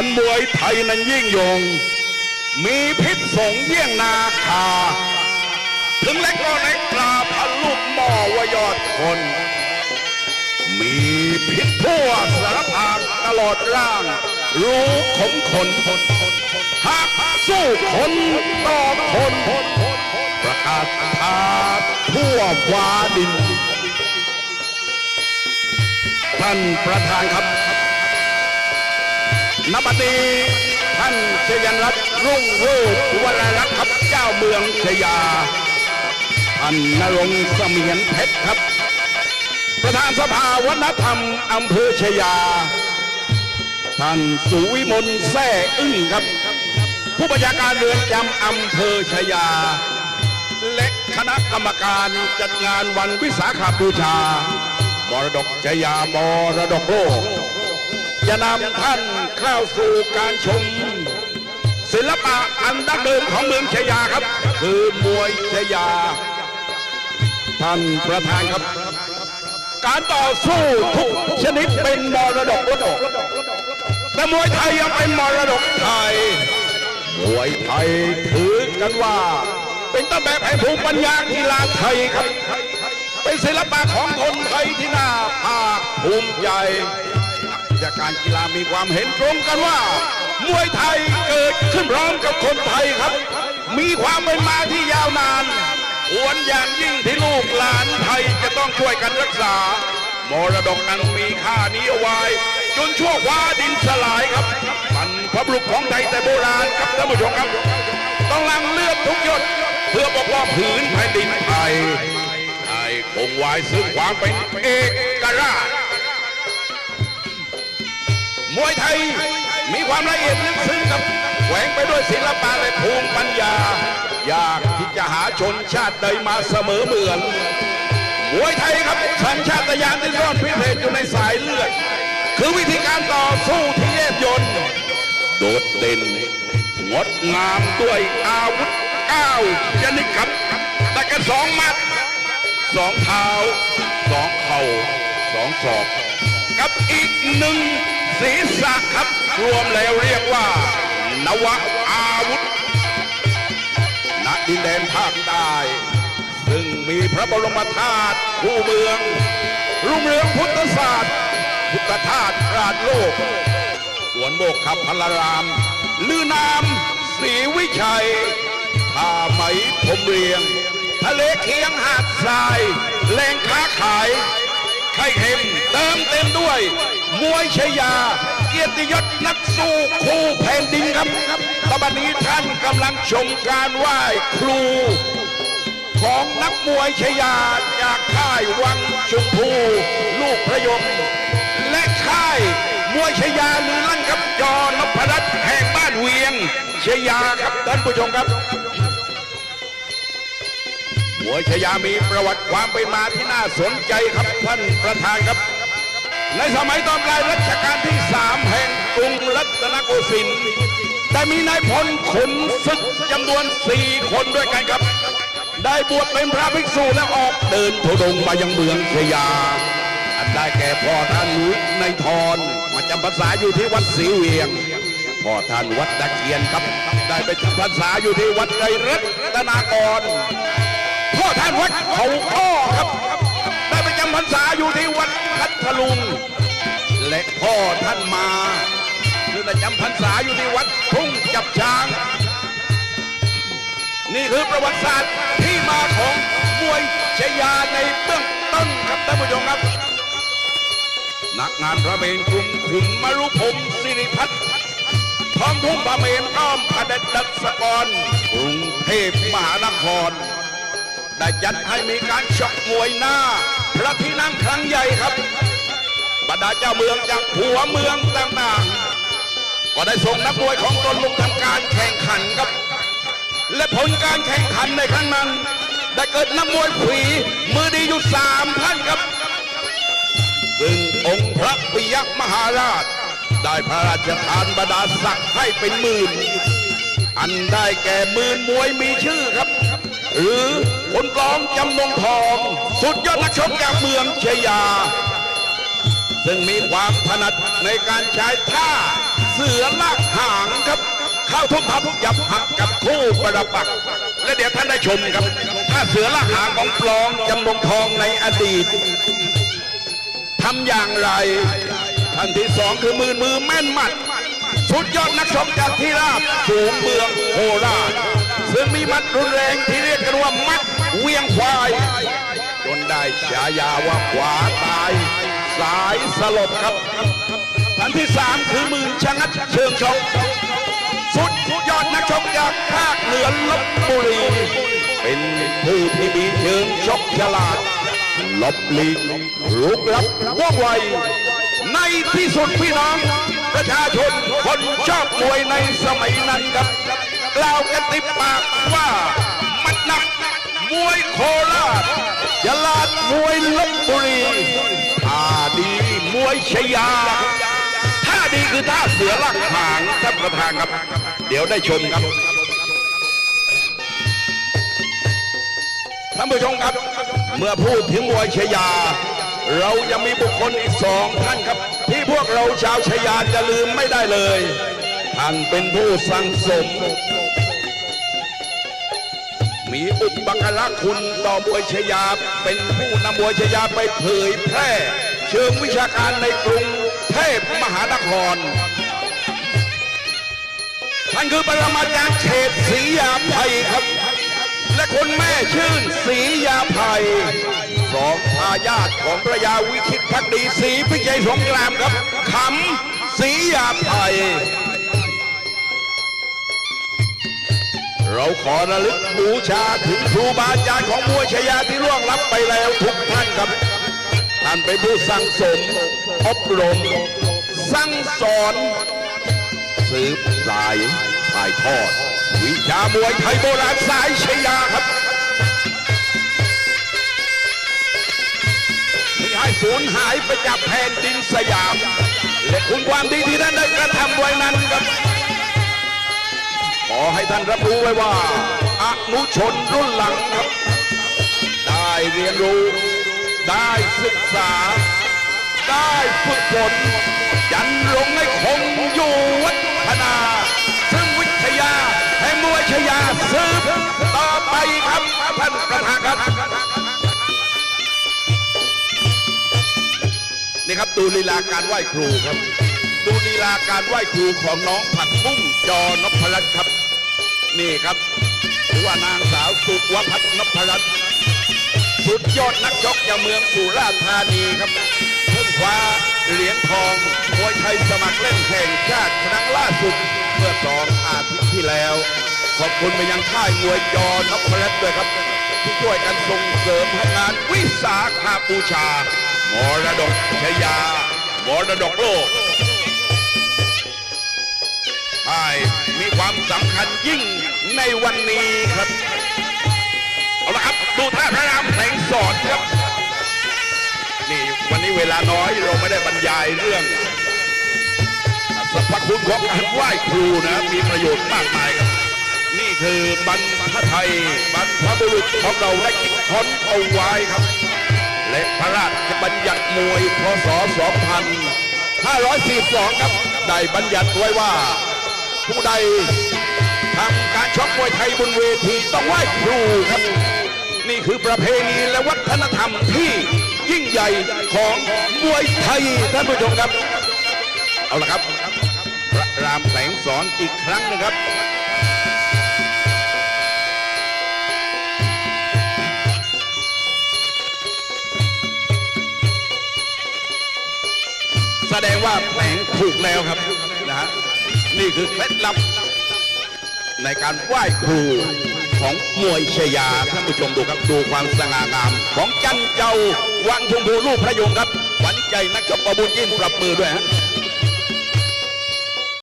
อันมวยไทยนั้นยิ่งยง มีพิษสงเยี่ยงนาคา ถึงเล็กก็เล็กปลาพันลูกหม้อวายอดคน มีพิษทั่วสารพางตลอดร่าง รู้ขมขนหากสู้คนต่อคน ประกาศทาทั่วฟ้าดิน ท่านประธานครับ นบดีท่านชยันรัตน์รุ่งรจน์วรรักษ์ครับเจ้าเมืองชยาท่านนรงเสมียนเพชรครับ ประธานสภาวัฒนธรรมอำเภอชยา ท่านสุวิมลแซ่อึ้งครับ ผู้บัญชาการเรือนจำอำเภอชยา และคณะกรรมการจัดงานวันวิสาขบูชา มรดกชยามรดกโลก จะนำท่านเข้าสู่การชม ศิลปะอันดั้งเดิมของเมืองชยาครับ คือมวยชยา ท่านประธานครับ การต่อสู้ทุกชนิดเป็นมรดกโลกแต่มวยไทยยังเป็นมรดกไทยมวยไทยถือกันว่า เป็นต้นแบบแห่งภูมิปัญญากีฬาไทยครับ เป็นศิลปะของคนไทยที่น่าภาคภูมิใจ ชาการกีฬามีความเห็นตรงกันว่า มวยไทยเกิดขึ้นพร้อมกับคนไทยครับ มีความเป็นมาที่ยาวนานควรอย่างยิ่งที่ลูกหลานไทยจะต้องช่วยกันรักษามรดกนั้นมีค่านี้เอาไว้ จนชั่วฟ้าดินสลายครับมันพระบุรุษของไทยแต่โบราณครับท่านผู้ชมครับ ต้องลังเลือดทุกหยดเพื่อปกป้องผืนแผ่นดินไทยไทยคงไว้ซึ่งความเป็นเอกราช มวยไทยมีความละเอียดลึกซึ้งครับแฝงไปด้วยศิลปะและภูมิปัญญายากที่จะหาชนชาติใดมาเสมอเหมือนมวยไทยครับสัญชาตญาณที่ซ่อนพิเศษอยู่ในสายเลือด คือวิธีการต่อสู้ที่เย็บยนโดดเด่นงดงามด้วยอาวุธก้าวชนิดครับแต่กันสองมัดสองเท้าสองเข่าสองศอก กับอีกหนึ่ง ศีรษะครับ รวมแล้วเรียกว่า นวอาวุธณดินแดนภาคใต้ซึ่งมีพระบรมธาตุคู่เมืองรุ่งเรืองพุทธศาสตร์ พุทธธาตุราชโลก สวนโมกขับพลาราม ลือนามศรีวิชัยท่าไหมพรมเรียง ทะเลเคียงหาดทราย แหล่งค้าขาย ไข่เค็มเติมเต็มด้วย มวยชยา เกียรติยศนักสู้คู่แผ่นดินครับตอนนี้ท่านกำลังชมการไหว้ครู ของนักมวยชยาจากค่ายวังชมพูลูกพระยมและค่ายมวยชยาลือลั่นครับจอนพรัตน์แห่งบ้านเวียงชยาครับท่านผู้ชมครับมวยชยามีประวัติความเป็นมาที่น่าสนใจครับท่านประธานครับ ในสมัยตอนปลายรัชกาลที่สามแห่งกรุงรัตนโกสินทร์แต่มีนายพลขุนศึกจำนวนสี่คนด้วยกันครับ ได้บวชเป็นพระภิกษุและออกเดินธุดงมายังเมืองชยา อันได้แก่พ่อท่านในายทรมาจำพรรษาอยู่ที่วัดศรีเวียงพ่อท่านวัดตะเคียนครับ ได้ไปจำพรรษาอยู่ที่วัดไรรัตนากรพ่อท่านวัดเขาอ้อครับ ได้ไปจำพรรษาอยู่ที่วัดพัท ลุงและพ่อท่านมาคือได้จำพรรษาอยู่ที่วัดทุ่งจับช้าง นี่คือประวัติศาสตร์ที่มาของมวยชยาในเบื้องต้นครับท่านผู้ชมครับ นักงานพระเมรุกรุงขุนมรุพมสิริพัฒน์ท้องทุ่งพระเมรุอ้อมอเดชดัสกรกรุงเทพมหานครได้จัดให้มีการชกมวยหน้าพระที่นั่งครั้งใหญ่ครับาเจ้าเมืองจากหัวเมืองต่างๆ ก็ได้ส่งนักมวยของตนลงทำการแข่งขันครับ และผลการแข่งขันในครั้งนั้น ได้เกิดนักมวยฝีมือดีอยู่สามท่านครับซึ่งองค์พระปิยมหาราช ได้พระราชทานบรรดาศักดิ์ให้เป็นหมื่น อันได้แก่หมื่นมวยมีชื่อครับ หรือคนกลองจำนงทอง สุดยอดนักชกจากเมืองเชยา ซึ่งมีความถนัดในการใช้ท่า เสือลากหางครับ เข้าทุ่มทับยับหักกับคู่ประปัก และเดี๋ยวท่านได้ชมครับถ้าเสือลากหางของปลองจำลองทองในอดีตทำอย่างไรท่านที่สองคือมือมือแม่นมัด สุดยอดนักชกจากที่ราบสูงเมืองโคราชซึ่งมีมัดรุนแรงที่เรียกกันว่ามัดเวียงควาย จนได้ฉายาว่าขวาตาย สายสลบครับท่านที่สามคือมือชะงัดเชิงชกสุดยอดนักชกจากภาคเหนือลบบุรีเป็นผู้ที่มีเชิงชกฉลาดลบลีกลุกลับว่องไวในที่สุดพี่น้อง ประชาชนคนชอบมวยในสมัยนั้นครับกล่าวกันติดปากว่ามัดหนักมวยโคราชฉลาดมวยลบบุรี วยชยาท่าดีคือท่าเสือลักหางท่านประธานครับ เดี๋ยวได้ชมครับท่านผู้ชมครับ เมื่อพูดถึงมวยชยา เรายังมีบุคคลอีกสองท่านครับ ที่พวกเราชาวชยาจะลืมไม่ได้เลย ท่านเป็นผู้สั่งสม มีอุปการะคุณต่อมวยชยาเป็นผู้นำมวยชยาไปเผยแพร่ เชิงวิชาการในกรุงเทพมหานคร ท่านคือปรมาจารย์เขตศรียาภัยครับ และคุณแม่ชื่นศรียาภัยสองทายาทของพระยาวิคิตพักดีศรีพิชัยสงครามครับขำศรียาภัยเราขอระลึกบูชาถึงครูบาอาจารย์ของมวยชายาที่ล่วงลับไปแล้วทุกท่านครับ ท่านเป็นผู้สั่งสมอบรม สั่งสอน สืบสายถ่ายทอด วิชามวยไทยโบราณสายชยาครับที่ให้สูญหายไปจากแผ่นดินสยาม และคุณความดีที่ท่านได้กระทำไว้นั้นครับ ขอให้ท่านรับรู้ไว้ว่าอนุชนรุ่นหลังครับ ได้เรียนรู้ ได้ศึกษา ได้ฝึกฝนยันลงให้คงอยู่วัฒนา ซึ่งวิทยาแห่งมวยชยาสืบต่อไปครับท่านประธานครับ นี่ครับดูลีลาการไหว้ครูครับ ดูลีลาการไหว้ครูของน้องผักบุ้งจอนพรัตน์ครับ นี่ครับ หรือว่านางสาวสุวัฒน์นพรัตน์ สุดยอดนักชกจากเมืองสุราษฎร์ธานีครับเพิ่งคว้าเหรียญทองมวยไทยสมัครเล่นแข่งชาติครั้งล่าสุดเมื่อสองอาทิตย์ที่แล้ว ขอบคุณไปยังค่ายมวยจอนพรัตน์ด้วยครับ ที่ช่วยกันส่งเสริมให้งานวิสาขาบูชามรดกชยามรดกโลกใช่มีความสำคัญยิ่งในวันนี้ครับ เอาละครับ ดูท่าพระรามแสงสอนครับ นี่วันนี้เวลาน้อยเราไม่ได้บรรยายเรื่องสรรพคุณของการไหว้ครูนะ มีประโยชน์มากมายครับ นี่คือบรรพไทยบรรพบุรุษของเราได้คิดค้นเอาไว้ครับ และพระราชบัญญัติมวยพศ 2542 ครับ ได้บัญญัติไว้ว่า ผู้ใดทำการชกมวยไทยบนเวทีต้องไหว้ครูครับ นี่คือประเพณีและวัฒนธรรมที่ยิ่งใหญ่ของมวยไทยท่านผู้ชมครับ เอาละครับพระรามแสงสอนอีกครั้งหนึงครับแสดงว่าแผงถูกแล้วครับนะฮะนี่คือเคล็ดลับในการไหว้ครู ของมวยชยาท่านผู้ชมดูครับดูความสง่างาม ของจันเจ้าวังชมพูลูกพระยงครับ หวันใจนักชกประบุญยิ่งปรับมือด้วยฮะ